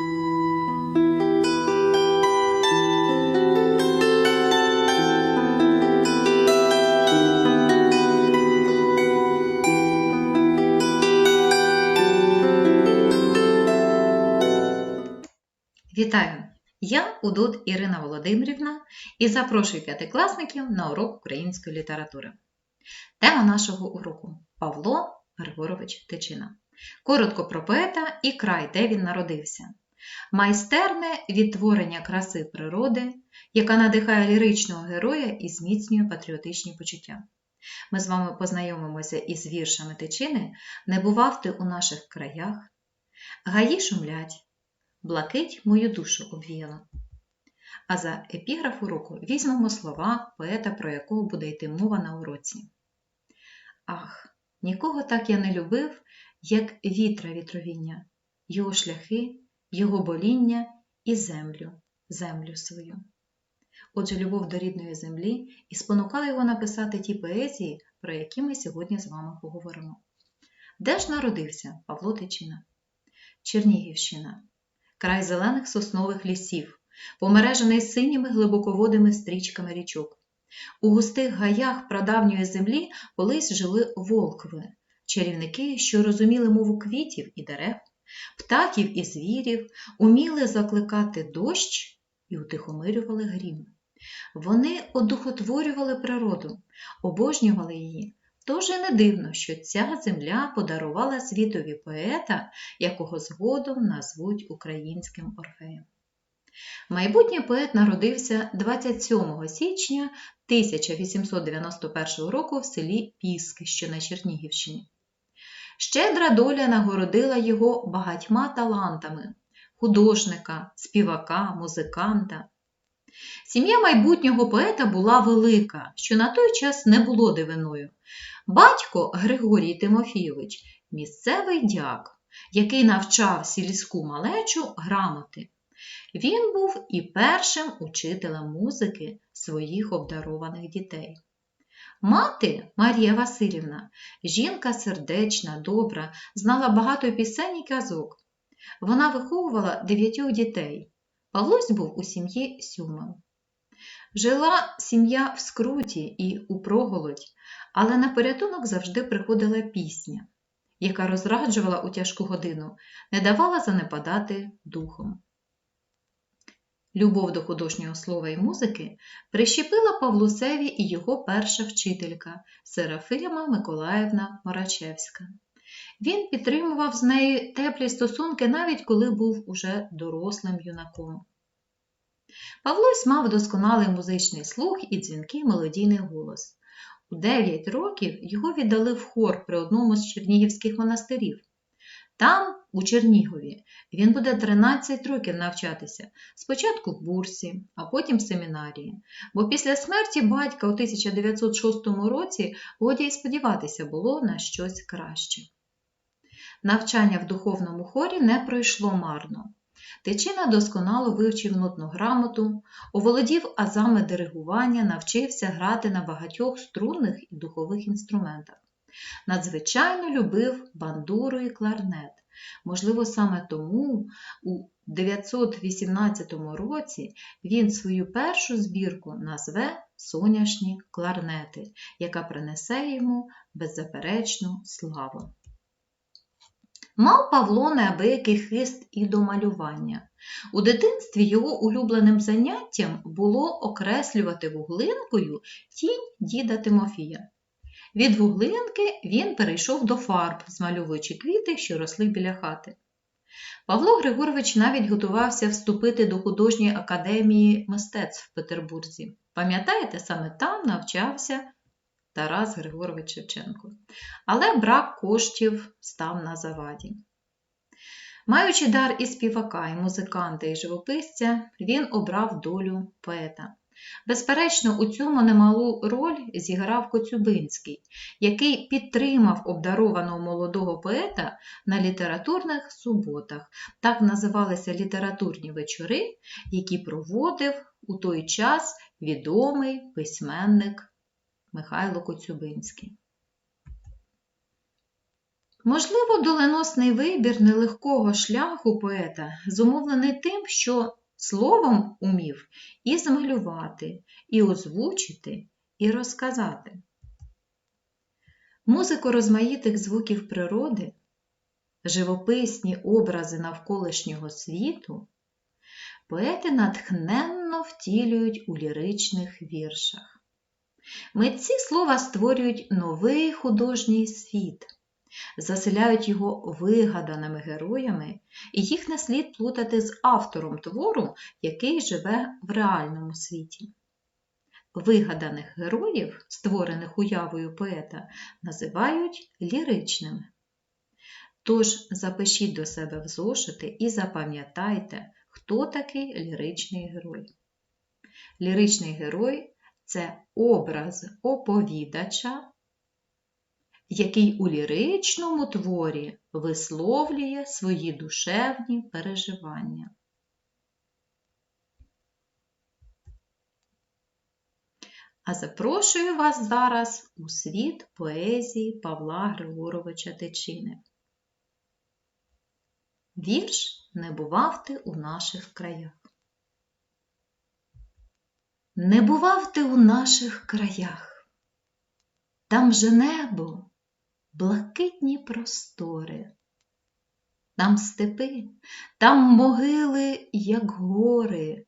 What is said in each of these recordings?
Вітаю! Я Удод Ірина Володимирівна і запрошую п'ятикласників на урок української літератури. Тема нашого уроку Павло Григорович Тичина. Коротко про поета і край, де він народився. Майстерне відтворення краси природи, яка надихає ліричного героя і зміцнює патріотичні почуття. Ми з вами познайомимося із віршами Тичини Не бував ти у наших краях, Гаї шумлять, блакить мою душу обвіяла. А за епіграф уроку візьмемо слова поета, про якого буде йти мова на уроці. Ах, нікого так я не любив, як вітра вітровіння, його шляхи, його боління і землю, землю свою. Отже, любов до рідної землі і спонукала його написати ті поезії, про які ми сьогодні з вами поговоримо. Де ж народився Павло Тичина? Чернігівщина, край зелених соснових лісів, помережений синіми глибоководими стрічками річок. У густих гаях прадавньої землі колись жили волкви, чарівники, що розуміли мову квітів і дерев, птахів і звірів, уміли закликати дощ і утихомирювали грім. Вони одухотворювали природу, обожнювали її. Тож і не дивно, що ця земля подарувала світові поета, якого згодом назвуть українським орфеєм. Майбутній поет народився 27 січня 1891 року в селі Піски, що на Чернігівщині. Щедра доля нагородила його багатьма талантами художника, співака, музиканта. Сім'я майбутнього поета була велика, що на той час не було дивиною. Батько Григорій Тимофійович місцевий дяк, який навчав сільську малечу грамоти. Він був і першим учителем музики своїх обдарованих дітей. Мати Марія Васильівна, жінка сердечна, добра, знала багато пісень і казок. Вона виховувала дев'ятьох дітей. Павлось був у сім'ї сьомим. Жила сім'я в скруті і у проголодь, але на порятунок завжди приходила пісня, яка розраджувала у тяжку годину, не давала занепадати духом. Любов до художнього слова і музики прищепила Павлусеві і його перша вчителька Серафима Миколаївна Морачевська. Він підтримував з нею теплі стосунки, навіть коли був уже дорослим юнаком. Павлось мав досконалий музичний слух і дзвінкий мелодійний голос. У 9 років його віддали в хор при одному з чернігівських монастирів. Там, у Чернігові, він буде 13 років навчатися, спочатку в бурсі, а потім в семінарії. Бо після смерті батька у 1906 році годі й сподіватися було на щось краще. Навчання в духовному хорі не пройшло марно. Тичина досконало вивчив нотну грамоту, оволодів азами диригування, навчився грати на багатьох струнних і духових інструментах. Надзвичайно любив бандуру і кларнет. Можливо, саме тому у 918 році він свою першу збірку назве Соняшні кларнети, яка принесе йому беззаперечну славу. Мав Павло неабиякий хист і до малювання. У дитинстві його улюбленим заняттям було окреслювати вуглинкою тінь діда Тимофія. Від вуглинки він перейшов до фарб, змальовуючи квіти, що росли біля хати. Павло Григорович навіть готувався вступити до художньої академії мистецтв в Петербурзі. Пам'ятаєте, саме там навчався Тарас Григорович Шевченко. Але брак коштів став на заваді. Маючи дар і співака, і музиканта, і живописця, він обрав долю поета. Безперечно, у цьому немалу роль зіграв Коцюбинський, який підтримав обдарованого молодого поета на літературних суботах. Так називалися літературні вечори, які проводив у той час відомий письменник Михайло Коцюбинський. Можливо, доленосний вибір нелегкого шляху поета зумовлений тим, що словом умів і змалювати, і озвучити, і розказати. Музику розмаїтих звуків природи, живописні образи навколишнього світу поети натхненно втілюють у ліричних віршах. Митці слова створюють новий художній світ, заселяють його вигаданими героями, і їх не слід плутати з автором твору, який живе в реальному світі. Вигаданих героїв, створених уявою поета, називають ліричними. Тож запишіть до себе в зошити і запам'ятайте, хто такий ліричний герой. Ліричний герой це образ оповідача, який у ліричному творі висловлює свої душевні переживання. А запрошую вас зараз у світ поезії Павла Григоровича Тичини. Вірш не бував ти у наших краях. Не бував ти у наших краях, там же небо, блакитні простори, там степи, там могили, як гори,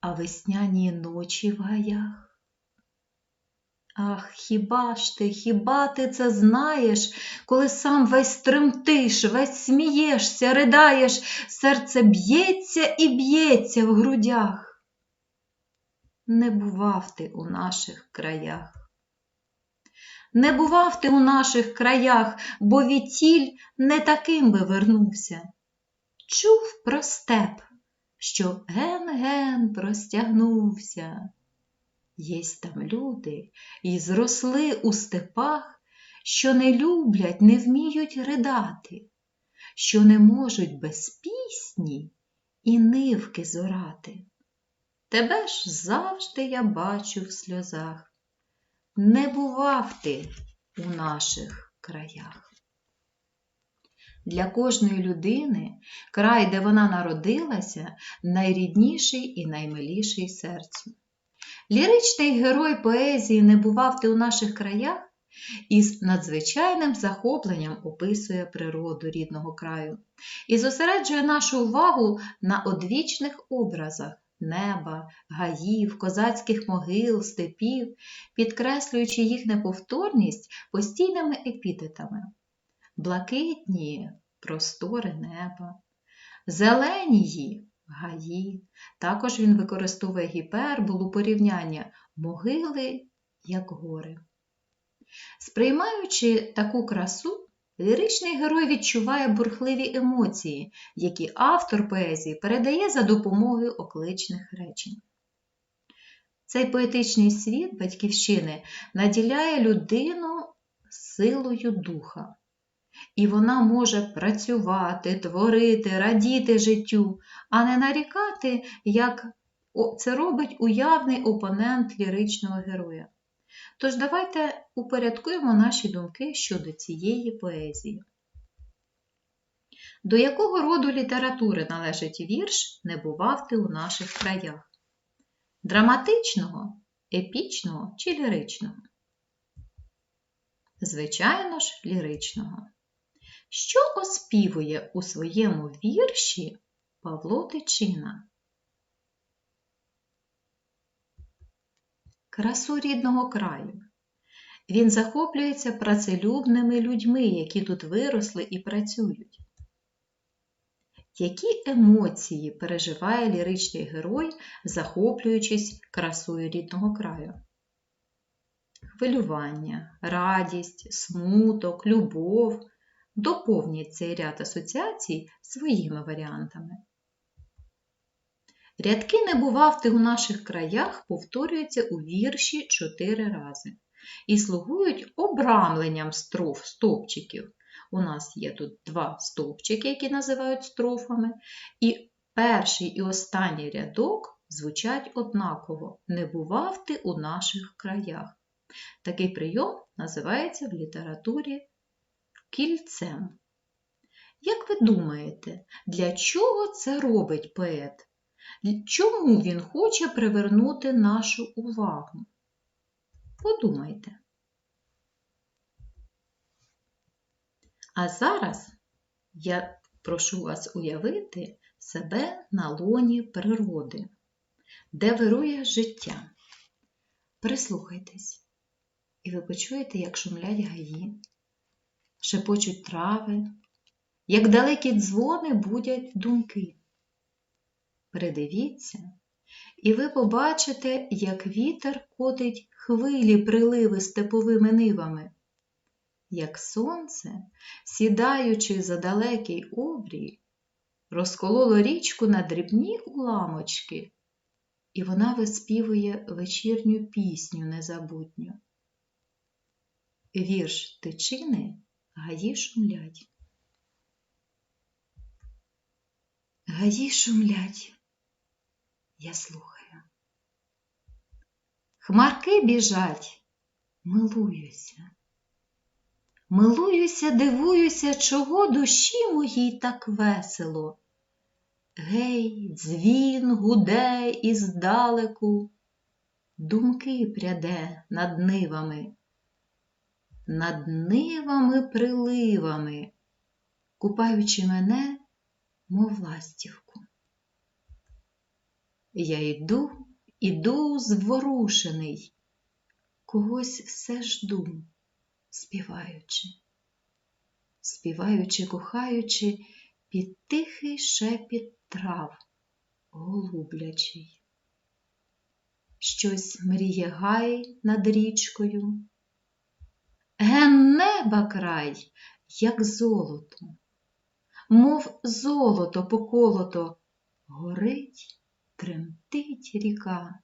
а весняні ночі в гаях. Ах, хіба ж ти, хіба ти це знаєш, коли сам весь тремтиш, весь смієшся, ридаєш, серце б'ється і б'ється в грудях? Не бував ти у наших краях. Не бував ти у наших краях, бо відтіль не таким би вернувся. Чув про степ, що ген-ген простягнувся. Єсть там люди і зросли у степах, що не люблять, не вміють ридати, що не можуть без пісні і нивки зорати. Тебе ж завжди я бачу в сльозах. Не бував ти у наших краях. Для кожної людини край, де вона народилася, найрідніший і наймиліший серцю. Ліричний герой поезії не бував ти у наших краях і з надзвичайним захопленням описує природу рідного краю і зосереджує нашу увагу на одвічних образах неба, гаїв, козацьких могил, степів, підкреслюючи їх неповторність постійними епітетами. Блакитні простори неба, зеленії гаї. Також він використовує гіперболу порівняння могили як гори. Сприймаючи таку красу, ліричний герой відчуває бурхливі емоції, які автор поезії передає за допомогою окличних речень. Цей поетичний світ батьківщини наділяє людину силою духа, і вона може працювати, творити, радіти життю, а не нарікати, як це робить уявний опонент ліричного героя. Тож давайте упорядкуємо наші думки щодо цієї поезії. До якого роду літератури належить вірш не бував ти у наших краях? Драматичного, епічного чи ліричного? Звичайно ж, ліричного. Що оспівує у своєму вірші Павло Тичина? Красу рідного краю. Він захоплюється працелюбними людьми, які тут виросли і працюють. Які емоції переживає ліричний герой, захоплюючись красою рідного краю? Хвилювання, радість, смуток, любов, Доповніть цей ряд асоціацій своїми варіантами. Рядки не бував ти у наших краях повторюються у вірші чотири рази і слугують обрамленням строф стовпчиків. У нас є тут два стовпчики, які називають строфами, і перший і останній рядок звучать однаково не бував ти у наших краях. Такий прийом називається в літературі кільцем. Як ви думаєте, для чого це робить поет? Чому він хоче привернути нашу увагу? Подумайте. А зараз я прошу вас уявити себе на лоні природи, де вирує життя. Прислухайтесь, і ви почуєте, як шумлять гаї, шепочуть трави, як далекі дзвони будять думки. Придивіться, і ви побачите, як вітер котить хвилі приливи степовими нивами, як сонце, сідаючи за далекий обрій, розкололо річку на дрібні уламочки, і вона виспівує вечірню пісню незабутню. Вірш тичини гаї шумлять. Гаї шумлять, я слухаю. Хмарки біжать, милуюся. Милуюся, дивуюся, чого душі моїй так весело. Гей, дзвін гуде іздалеку, думки пряде над нивами, над нивами приливами, купаючи мене, мов ластівку. Я йду, іду зворушений, когось все жду, співаючи, співаючи, кохаючи під тихий шепіт трав голублячий. Щось мріє гай над річкою, ген неба край, як золото, мов золото поколото, горить, тремтить ріка,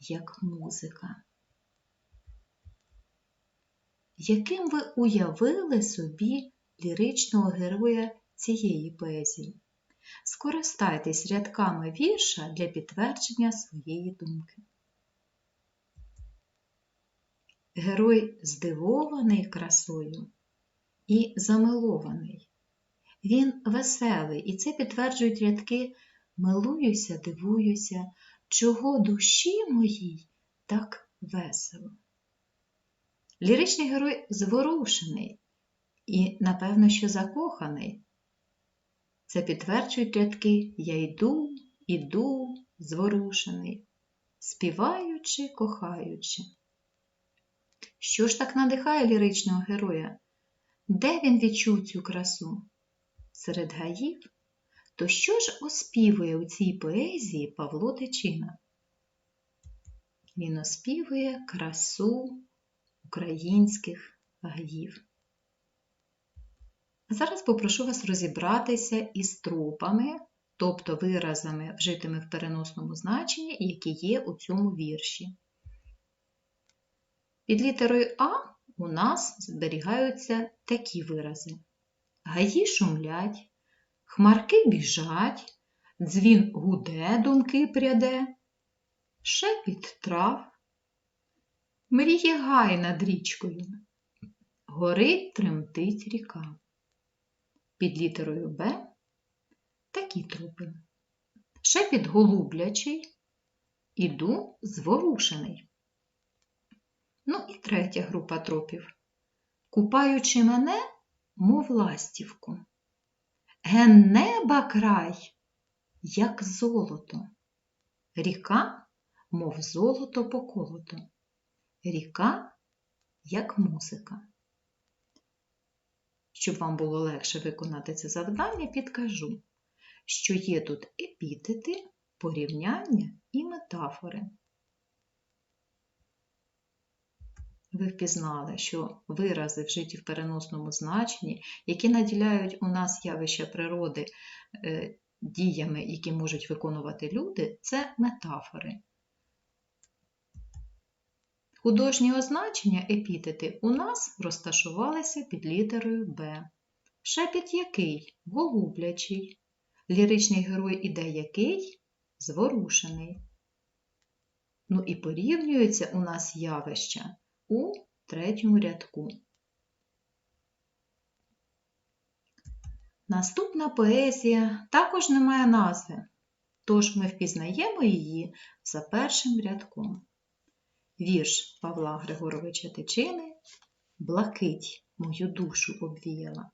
як музика. Яким ви уявили собі ліричного героя цієї поезії? Скористайтесь рядками вірша для підтвердження своєї думки. Герой здивований красою і замилований. Він веселий, і це підтверджують рядки Милуюся, дивуюся, чого душі моїй так весело. Ліричний герой зворушений і, напевно, що закоханий. Це підтверджують рядки Я йду, іду, зворушений, співаючи, кохаючи. Що ж так надихає ліричного героя? Де він відчув цю красу? Серед гаїв? То що ж оспівує у цій поезії Павло Тичина? Він оспівує красу українських гаїв. Зараз попрошу вас розібратися із тропами, тобто виразами, вжитими в переносному значенні, які є у цьому вірші. Під літерою А у нас зберігаються такі вирази. Гаї шумлять, хмарки біжать, дзвін гуде, думки пряде, шепіт трав, мріє гай над річкою, горить тремтить ріка. Під літерою Б такі трупи. Шепіт голублячий, іду зворушений. Ну і третя група тропів. Купаючи мене, мов ластівку. Ген неба край, як золото. Ріка, мов золото поколото. Ріка, як музика. Щоб вам було легше виконати це завдання, підкажу, що є тут епітети, порівняння і метафори. Ви впізнали, що вирази вжиті в переносному значенні, які наділяють у нас явища природи е, діями, які можуть виконувати люди, це метафори. Художні означення епітети у нас розташувалися під літерою Б. Шепіт який голублячий. Ліричний герой іде який зворушений. Ну і порівнюються у нас явища у третьому рядку. Наступна поезія також не має назви, тож ми впізнаємо її за першим рядком. Вірш Павла Григоровича Тичини Блакить мою душу обвіяла.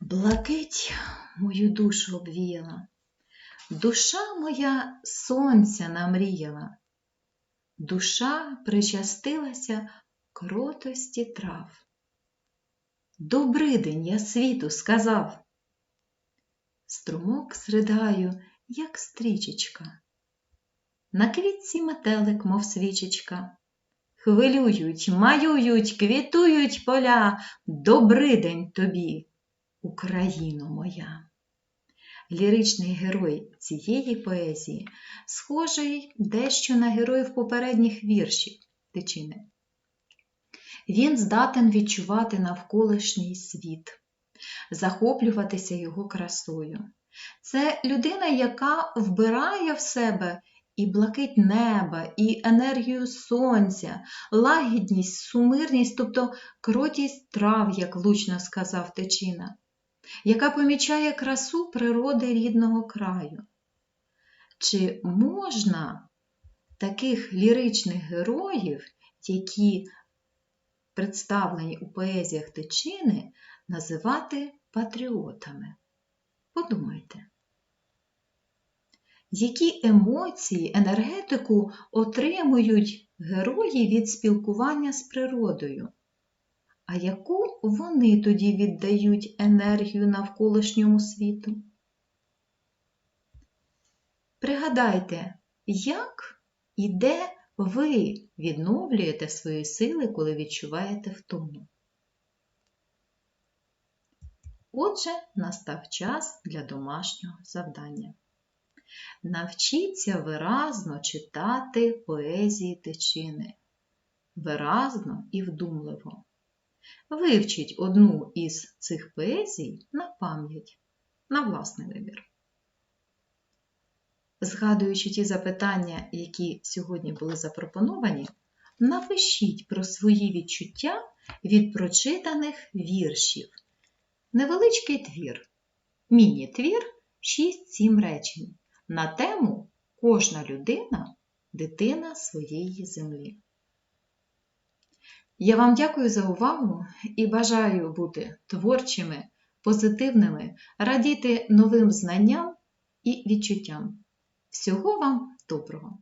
Блакить мою душу обвіяла, душа моя сонця намріяла, душа причастилася кротості трав. Добридень я світу сказав. Струмок зридаю, як стрічечка. На квітці метелик, мов свічечка. Хвилюють, маюють, квітують поля. Добридень тобі, Україно моя. Ліричний герой цієї поезії схожий дещо на героїв попередніх віршів Тичини. Він здатен відчувати навколишній світ, захоплюватися його красою. Це людина, яка вбирає в себе і блакить неба, і енергію сонця, лагідність, сумирність, тобто кротість трав, як влучно сказав Тичина, яка помічає красу природи рідного краю. Чи можна таких ліричних героїв, які представлені у поезіях Тичини, називати патріотами? Подумайте. Які емоції, енергетику отримують герої від спілкування з природою? А яку вони тоді віддають енергію навколишньому світу? Пригадайте, як і де ви відновлюєте свої сили, коли відчуваєте втому. Отже, настав час для домашнього завдання. Навчіться виразно читати поезії тичини. Виразно і вдумливо. Вивчіть одну із цих поезій на пам'ять, на власний вибір. Згадуючи ті запитання, які сьогодні були запропоновані, напишіть про свої відчуття від прочитаних віршів. Невеличкий твір, міні-твір 6-7 речень на тему Кожна людина дитина своєї землі. Я вам дякую за увагу і бажаю бути творчими, позитивними, радіти новим знанням і відчуттям. Всього вам доброго!